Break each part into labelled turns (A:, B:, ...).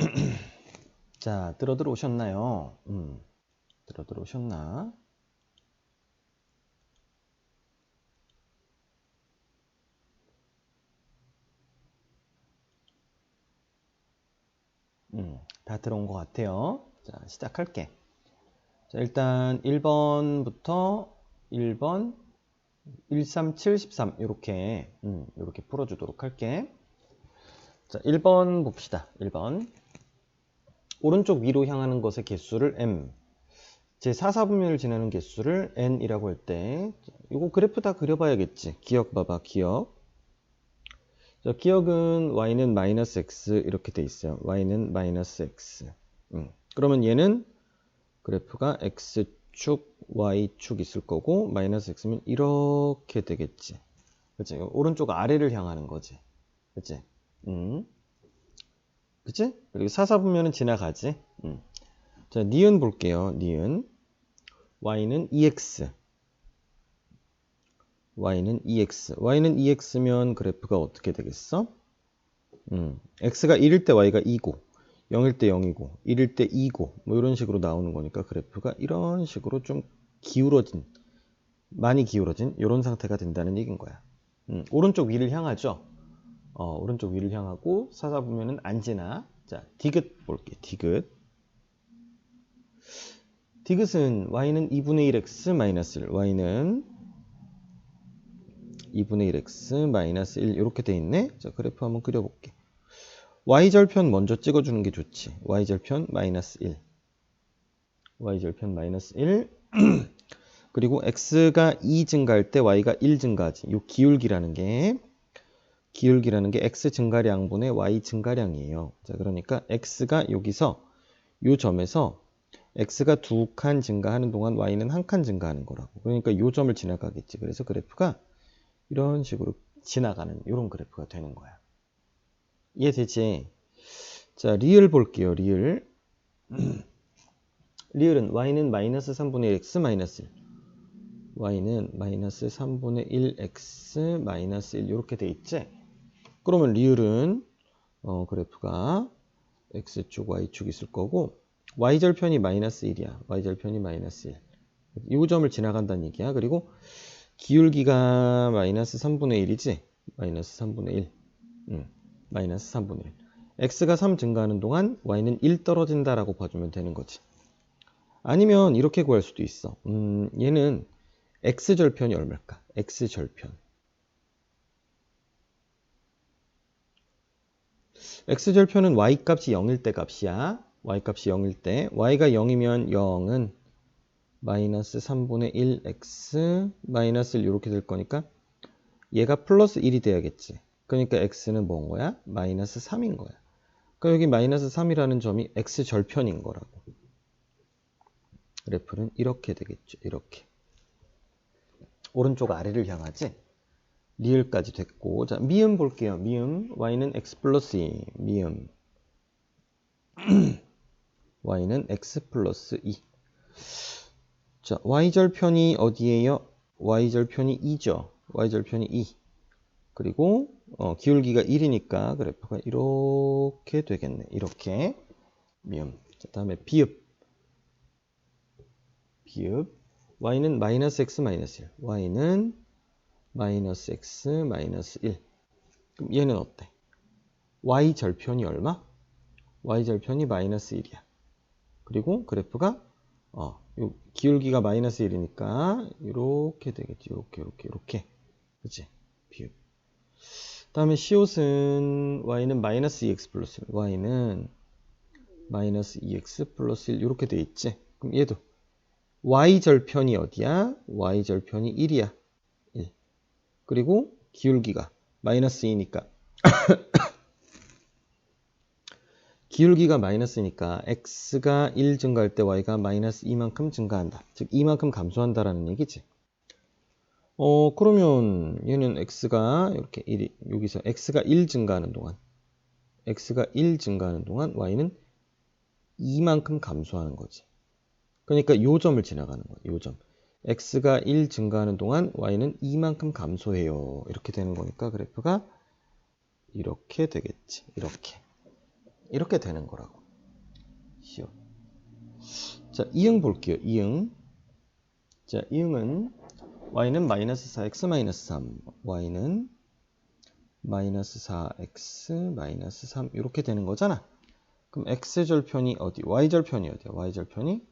A: 자, 들어들 오셨나요? 음, 들어들 오셨나? 음, 다 들어온 것 같아요. 자, 시작할게. 자, 일단 1번부터 1번, 1, 3, 7, 13 이렇게 음, 이렇게 풀어주도록 할게. 자, 1번 봅시다. 1번. 오른쪽 위로 향하는 것의 개수를 m. 제 4사분면을 지나는 개수를 n이라고 할 때, 이거 그래프 다 그려봐야겠지. 기억 봐봐, 기억. 자, 기억은 y는 마이너스 x 이렇게 돼 있어요. y는 마이너스 x. 음. 그러면 얘는 그래프가 x축, y축 있을 거고, 마이너스 x면 이렇게 되겠지. 그치? 오른쪽 아래를 향하는 거지. 그치? 음. 그치? 그리고 사사분면은 지나가지. 음. 자, 니은 볼게요. 니은. y는 2x. y는 2x. y는 2x면 그래프가 어떻게 되겠어? 음. x가 1일 때 y가 2고, 0일 때 0이고, 1일 때 2고, 뭐 이런 식으로 나오는 거니까 그래프가 이런 식으로 좀 기울어진, 많이 기울어진 이런 상태가 된다는 얘기인 거야. 음. 오른쪽 위를 향하죠. 어, 오른쪽 위를 향하고 사사 보면은 안 지나. 자, 디귿 볼게. 디귿. 디귿은 y는 2분의 1x 마이너스 1. y는 2분의 1x 마이너스 1 이렇게 돼 있네. 자, 그래프 한번 그려볼게. y절편 먼저 찍어주는 게 좋지. y절편 마이너스 1. y절편 마이너스 1. 그리고 x가 2 증가할 때 y가 1 증가하지. 요 기울기라는 게 기울기라는 게 x 증가량분의 y 증가량이에요. 자, 그러니까 x가 여기서 요 점에서 x가 두 칸 증가하는 동안 y는 한 칸 증가하는 거라고. 그러니까 요 점을 지나가겠지. 그래서 그래프가 이런 식으로 지나가는 이런 그래프가 되는 거야. 이해되지? 자, 리을 볼게요. 리을. 리을은 y는 마이너스 3분의 1 x 마이너스 1. y는 마이너스 3분의 1x 마이너스 1 이렇게 돼 있지? 그러면 리을은 어, 그래프가 x축, y축 있을 거고 y절편이 마이너스 1이야. y절편이 마이너스 1. 이 점을 지나간다는 얘기야. 그리고 기울기가 마이너스 3분의 1이지? 마이너스 3분의 1. 음, 마이너스 3분의 1. x가 3 증가하는 동안 y는 1 떨어진다라고 봐주면 되는 거지. 아니면 이렇게 구할 수도 있어. 음, 얘는 x절편이 얼마일까? x절편. X절편은 y값이 0일 때 값이야. y값이 0일 때. y가 0이면 0은 마이너스 3분의 1x 마이너스 1 이렇게 될 거니까 얘가 플러스 1이 돼야겠지. 그러니까 x는 뭔 거야? 마이너스 3인 거야. 그러니까 여기 마이너스 3이라는 점이 x절편인 거라고. 그래프는 이렇게 되겠죠. 이렇게. 오른쪽 아래를 향하지. 리을까지 됐고 자 미음 볼게요. 미음 y는 x 플러스 2 미음 y는 x 플러스 2 자, y절편이 어디에요? y절편이 2죠. y절편이 2. 그리고 어, 기울기가 1이니까 그래프가 이렇게 되겠네. 이렇게. 미음. 자, 다음에 비읍. 비읍. y는 마이너스 x 마이너스 1. y는 마이너스 x 마이너스 1. 그럼 얘는 어때? y절편이 얼마? y절편이 마이너스 1이야. 그리고 그래프가 어, 요 기울기가 마이너스 1이니까 이렇게 되겠지. 이렇게 이렇게 이렇게. 그치? 비읍. 다음에 시옷은 y는 마이너스 2x 플러스 1. y는 마이너스 2x 플러스 1 이렇게 돼 있지. 그럼 얘도 y 절편이 어디야? y 절편이 1이야. 1. 그리고 기울기가 마이너스 2니까 기울기가 마이너스니까 x가 1 증가할 때 y가 마이너스 2만큼 증가한다. 즉 2만큼 감소한다라는 얘기지. 어 그러면 얘는 x가 이렇게 1이 여기서 x가 1 증가하는 동안 x가 1 증가하는 동안 y는 2만큼 감소하는 거지. 그러니까 요 점을 지나가는 거야. 요 점. X가 1 증가하는 동안 y는 2만큼 감소해요. 이렇게 되는 거니까 그래프가 이렇게 되겠지. 이렇게. 이렇게 되는 거라고. 시오. 자, 이응 볼게요. 이응. 자, 이응은 y는 마이너스 4x 마이너스 3. y는 마이너스 4x 마이너스 3 이렇게 되는 거잖아. 그럼 x절편이 어디? y절편이 어디야? y절편이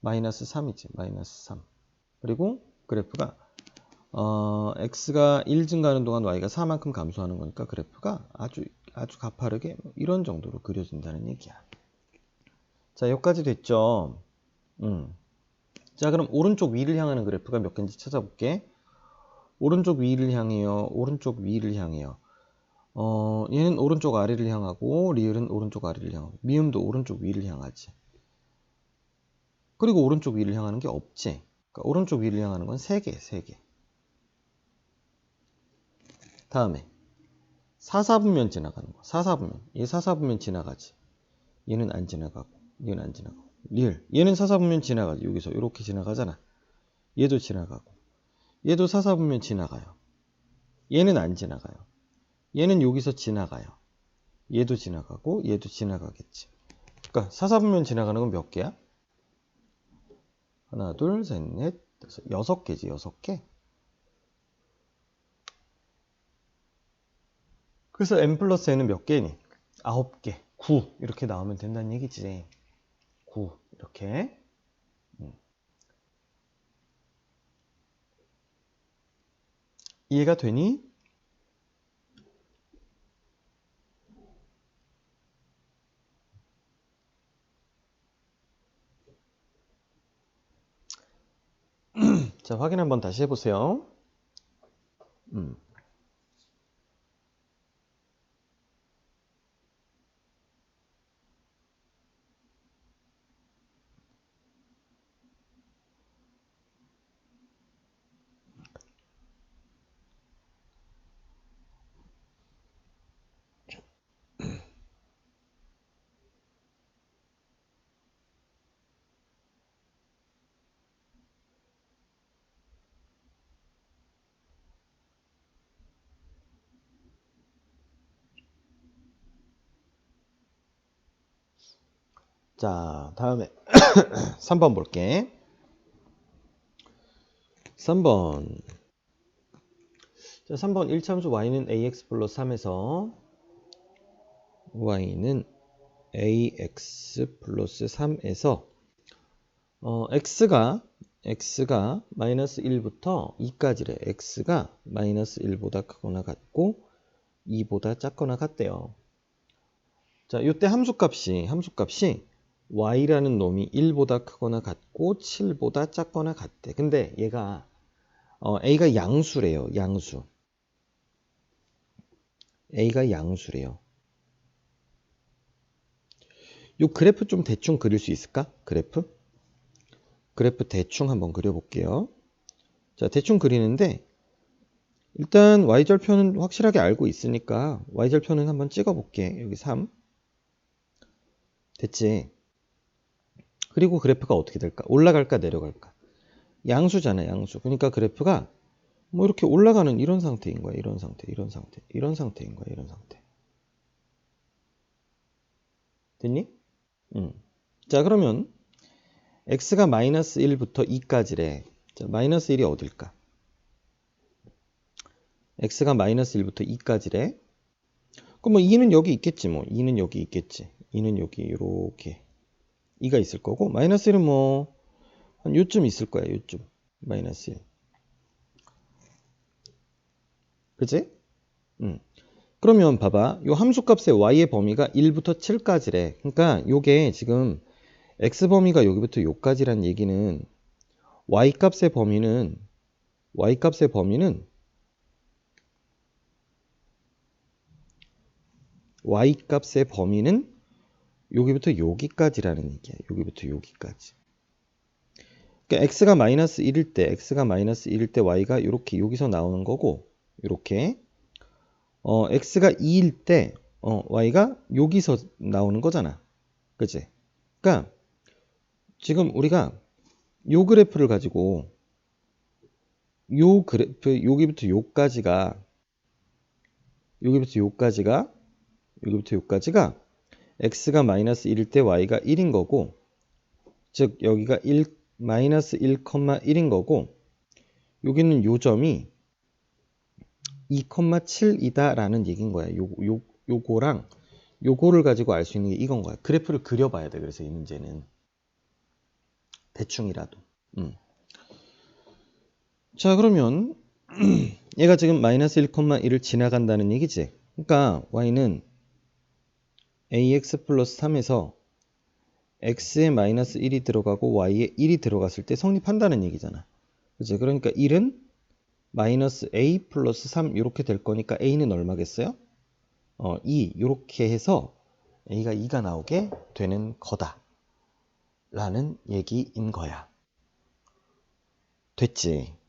A: 마이너스 3이지. 마이너스 3. 그리고 그래프가 어, x가 1 증가하는 동안 y가 4만큼 감소하는 거니까 그래프가 아주 아주 가파르게 이런 정도로 그려진다는 얘기야. 자, 여기까지 됐죠? 음. 자, 그럼 오른쪽 위를 향하는 그래프가 몇 개인지 찾아볼게. 오른쪽 위를 향해요. 오른쪽 위를 향해요. 어, 얘는 오른쪽 아래를 향하고 리을은 오른쪽 아래를 향하고 미음도 오른쪽 위를 향하지. 그리고 오른쪽 위를 향하는 게 없지. 그러니까 오른쪽 위를 향하는 건 3개, 3개. 다음에 4, 4분면 지나가는 거. 4, 4분면. 얘 4, 4분면 지나가지. 얘는 안 지나가고, 얘는 안 지나가고. 리을. 얘는 4, 4분면 지나가지. 여기서 이렇게 지나가잖아. 얘도 지나가고. 얘도 4, 4분면 지나가요. 얘는 안 지나가요. 얘는 여기서 지나가요. 얘도 지나가고, 얘도 지나가겠지. 그러니까 4, 4분면 지나가는 건 몇 개야? 하나, 둘, 셋, 넷, 다섯, 여섯 개지, 여섯 개. 그래서 n 플러스 n은 몇 개니? 아홉 개, 9 이렇게 나오면 된다는 얘기지. 9 이렇게. 음. 이해가 되니? 자, 확인 한번 다시 해보세요. 음. 자, 다음에 3번 볼게. 3번. 자, 3번 1참수 y는 ax 플러스 3에서 y는 ax 플러스 3에서 어, x가 x가 마이너스 1부터 2까지래. x가 마이너스 1보다 크거나 같고 2보다 작거나 같대요. 자, 이때 함수값이 함수값이 y라는 놈이 1보다 크거나 같고 7보다 작거나 같대. 근데 얘가 어, a가 양수래요. 양수. a가 양수래요. 요 그래프 좀 대충 그릴 수 있을까? 그래프? 그래프 대충 한번 그려볼게요. 자, 대충 그리는데 일단 y절편은 확실하게 알고 있으니까 y절편은 한번 찍어볼게. 여기 3. 됐지? 그리고 그래프가 어떻게 될까? 올라갈까 내려갈까? 양수잖아, 양수. 그러니까 그래프가 뭐 이렇게 올라가는 이런 상태인 거야. 이런 상태, 이런 상태, 이런 상태인 거야. 이런 상태. 됐니? 음. 자, 그러면 x가 마이너스 1부터 2까지래. 자, 마이너스 1이 어딜까? x가 마이너스 1부터 2까지래. 그럼 뭐 2는 여기 있겠지 뭐. 2는 여기 있겠지. 2는 여기 이렇게 2가 있을 거고 마이너스 1은 뭐 한 요쯤 있을 거야, 요쯤. 마이너스 1. 그지? 음. 그러면 봐봐. 요 함수값의 y의 범위가 1부터 7까지래. 그러니까 요게 지금 x 범위가 여기부터 요까지란 얘기는 y 값의 범위는 y 값의 범위는 y 값의 범위는 여기부터 여기까지라는 얘기야. 여기부터 여기까지. 그러니까 x가 마이너스 1일 때, x가 마이너스 1일 때 y가 이렇게 여기서 나오는 거고, 이렇게 어, x가 2일 때 어, y가 여기서 나오는 거잖아. 그치? 그러니까 지금 우리가 요 그래프를 가지고 요 그래프 여기부터 요까지가 여기부터 요까지가 여기부터 요까지가 x가 마이너스 1일 때 y가 1인 거고 즉 여기가 1 마이너스 1,1인 거고 여기는 요 점이 2,7이다 라는 얘기인 거야. 요, 요, 요거랑 요거를 가지고 알 수 있는 게 이건 거야. 그래프를 그려봐야 돼. 그래서 이 문제는. 대충이라도. 음. 자, 그러면 얘가 지금 마이너스 1,1을 지나간다는 얘기지. 그러니까 y는 ax 플러스 3에서 x에 마이너스 1이 들어가고 y에 1이 들어갔을 때 성립한다는 얘기잖아. 그치? 그러니까 1은 마이너스 a 플러스 3 이렇게 될 거니까 a는 얼마겠어요? 어, 2 이렇게 해서 a가 2가 나오게 되는 거다. 라는 얘기인 거야. 됐지?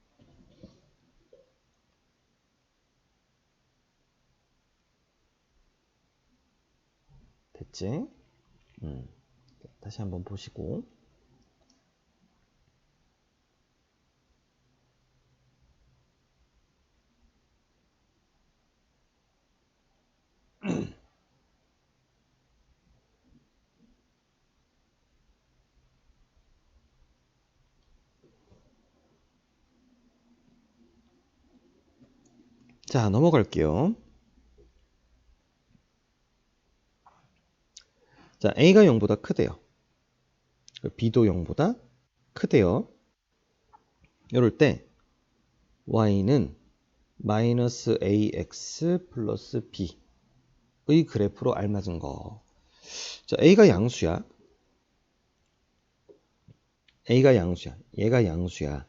A: 됐지? 음. 다시 한번 보시고. 자, 넘어갈게요. 자, A가 0보다 크대요. B도 0보다 크대요. 이럴 때 Y는 마이너스 AX 플러스 B의 그래프로 알맞은 거. 자, A가 양수야. A가 양수야. 얘가 양수야.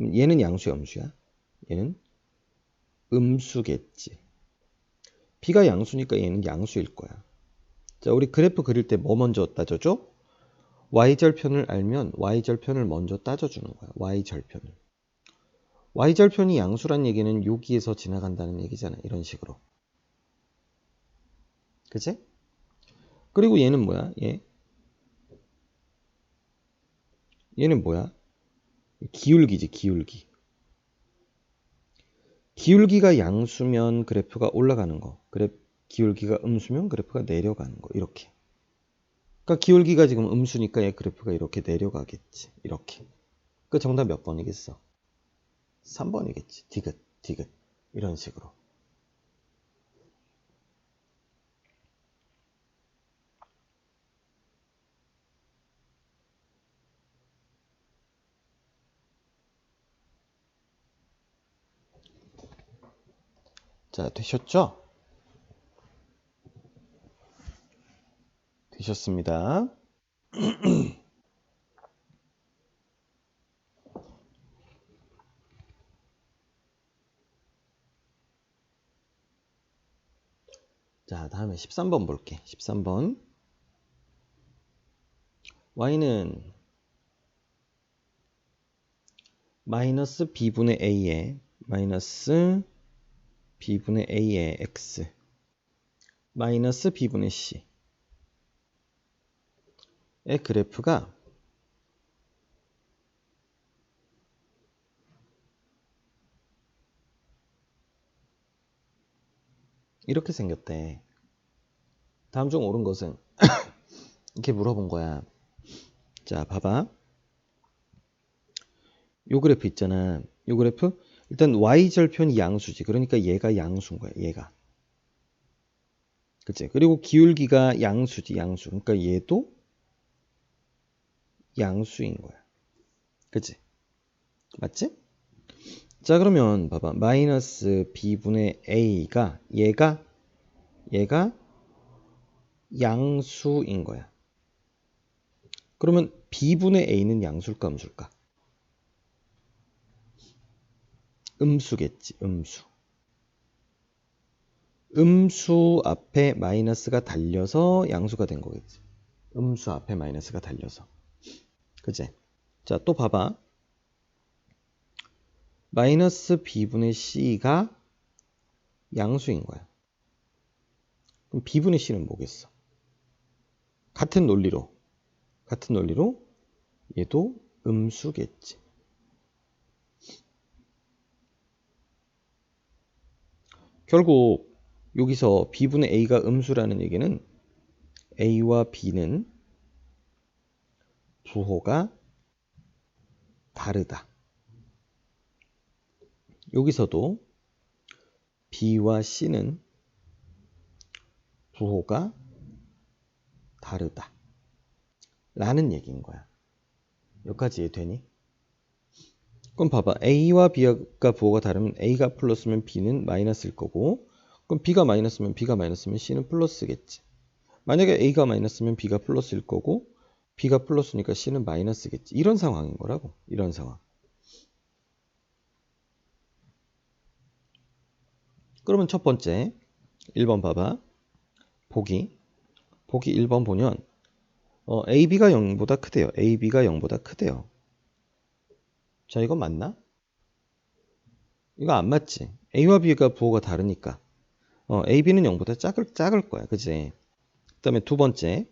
A: 얘는 양수야, 음수야? 얘는 음수겠지. B가 양수니까 얘는 양수일 거야. 자, 우리 그래프 그릴 때 뭐 먼저 따져줘? y절편을 알면 y절편을 먼저 따져주는 거야. y절편을. y절편이 양수란 얘기는 여기에서 지나간다는 얘기잖아. 이런 식으로. 그치? 그리고 얘는 뭐야? 얘. 얘는 뭐야? 기울기지, 기울기. 기울기가 양수면 그래프가 올라가는 거. 그래 기울기가 음수면 그래프가 내려가는 거. 이렇게. 그러니까 기울기가 지금 음수니까 얘 그래프가 이렇게 내려가겠지. 이렇게. 그 정답 몇 번이겠어? 3번이겠지. 디귿, 디귿. 이런 식으로. 자, 되셨죠? 되셨습니다. 자, 다음에 13번 볼게. 13번. y는 마이너스 b분의 a에 마이너스 b분의 a의 x 마이너스 b분의 c의 그래프가 이렇게 생겼대. 다음 중 옳은 것은 이렇게 물어본 거야. 자, 봐봐. 요 그래프 있잖아. 요 그래프 일단 y절편이 양수지. 그러니까 얘가 양수인 거야. 얘가. 그치? 그리고 기울기가 양수지. 양수. 그러니까 얘도 양수인 거야. 그치? 맞지? 자 그러면 봐봐 마이너스 b분의 a가 얘가 얘가 양수인 거야 그러면 b분의 a는 양수일까 음수일까? 음수겠지 음수 음수 앞에 마이너스가 달려서 양수가 된 거겠지 음수 앞에 마이너스가 달려서 그치? 자또 봐봐 마이너스 b분의 c가 양수인 거야. 그럼 b분의 c는 뭐겠어? 같은 논리로 같은 논리로 얘도 음수겠지. 결국 여기서 b분의 a가 음수라는 얘기는 a와 b는 부호가 다르다. 여기서도 B와 C는 부호가 다르다. 라는 얘기인 거야. 여기까지 이해되니? 그럼 봐봐. A와 B가 부호가 다르면 A가 플러스면 B는 마이너스일 거고 그럼 B가 마이너스면 B가 마이너스면 C는 플러스겠지. 만약에 A가 마이너스면 B가 플러스일 거고 B가 플러스니까 C는 마이너스겠지. 이런 상황인 거라고. 이런 상황. 그러면 첫 번째 1번 봐봐. 보기. 보기 1번 보면 어, AB가 0보다 크대요. AB가 0보다 크대요. 자, 이거 맞나? 이거 안 맞지? A와 B가 부호가 다르니까. 어, AB는 0보다 작을, 작을 거야. 그지? 그 다음에 두 번째.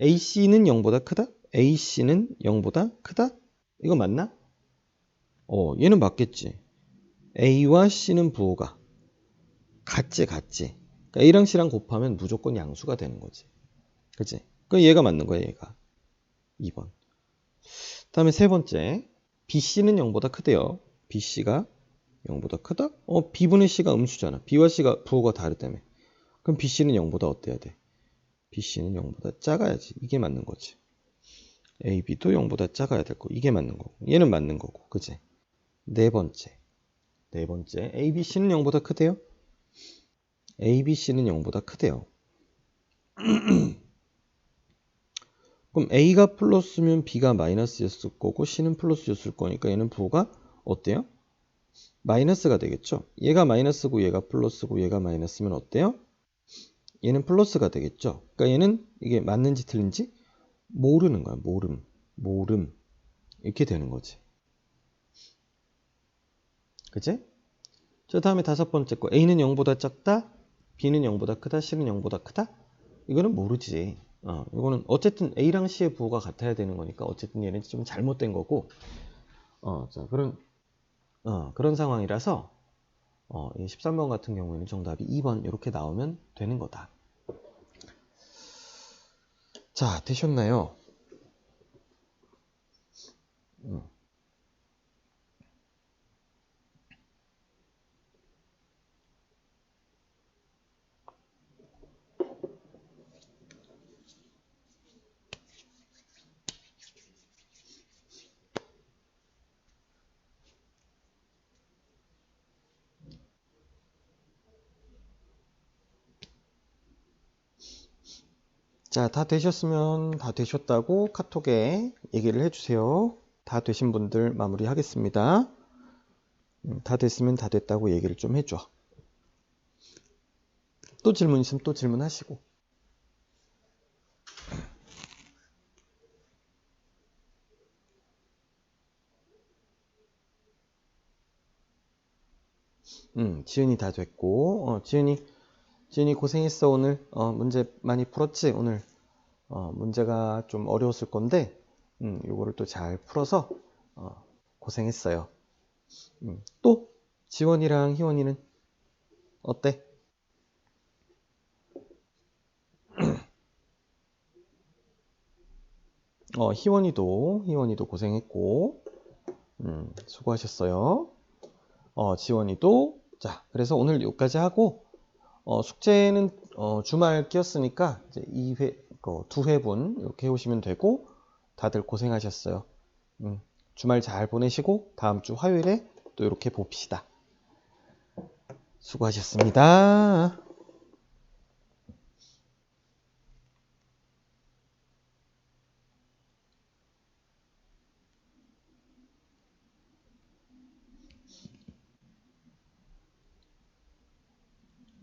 A: AC는 0보다 크다? AC는 0보다 크다? 이거 맞나? 어, 얘는 맞겠지. A와 C는 부호가 같지 같지. 그러니까 A랑 C랑 곱하면 무조건 양수가 되는 거지. 그치? 그 얘가 맞는 거야 얘가. 2번. 다음에 세 번째. BC는 0보다 크대요. BC가 0보다 크다? 어, B분의 C가 음수잖아. B와 C가 부호가 다르다며. 그럼 BC는 0보다 어때야 돼? BC는 0보다 작아야지. 이게 맞는 거지. AB도 0보다 작아야 될 거. 이게 맞는 거고. 얘는 맞는 거고. 그치? 네 번째. 네 번째, ABC는 0보다 크대요? ABC는 0보다 크대요. 그럼 A가 플러스면 B가 마이너스였을 거고 C는 플러스였을 거니까 얘는 부호가 어때요? 마이너스가 되겠죠? 얘가 마이너스고 얘가 플러스고 얘가 마이너스면 어때요? 얘는 플러스가 되겠죠? 그러니까 얘는 이게 맞는지 틀린지 모르는 거야. 모름. 모름. 이렇게 되는 거지. 그치? 자, 다음에 다섯 번째 거. A는 0보다 작다? B는 0보다 크다? C는 0보다 크다? 이거는 모르지. 어, 이거는 어쨌든 A랑 C의 부호가 같아야 되는 거니까 어쨌든 얘는 좀 잘못된 거고. 어, 자, 그런, 어, 그런 상황이라서 어, 13번 같은 경우에는 정답이 2번 이렇게 나오면 되는 거다. 자, 되셨나요? 다 되셨으면 다 되셨다고 카톡에 얘기를 해주세요. 다 되신 분들 마무리 하겠습니다. 음, 다 됐으면 다 됐다고 얘기를 좀 해줘. 또 질문 있으면 또 질문하시고. 음, 지은이 다 됐고, 어, 지은이 지은이 고생했어 오늘 어, 문제 많이 풀었지 오늘 어, 문제가 좀 어려웠을 건데 음, 요거를 또 잘 풀어서 어, 고생했어요 음, 또 지원이랑 희원이는 어때? 어, 희원이도 희원이도 고생했고 음, 수고하셨어요 어, 지원이도 자 그래서 오늘 여기까지 하고 어, 숙제는 어, 주말 끼었으니까 이제 2회, 그 2회분 이렇게 해오시면 되고 다들 고생하셨어요. 음, 주말 잘 보내시고 다음 주 화요일에 또 이렇게 봅시다. 수고하셨습니다.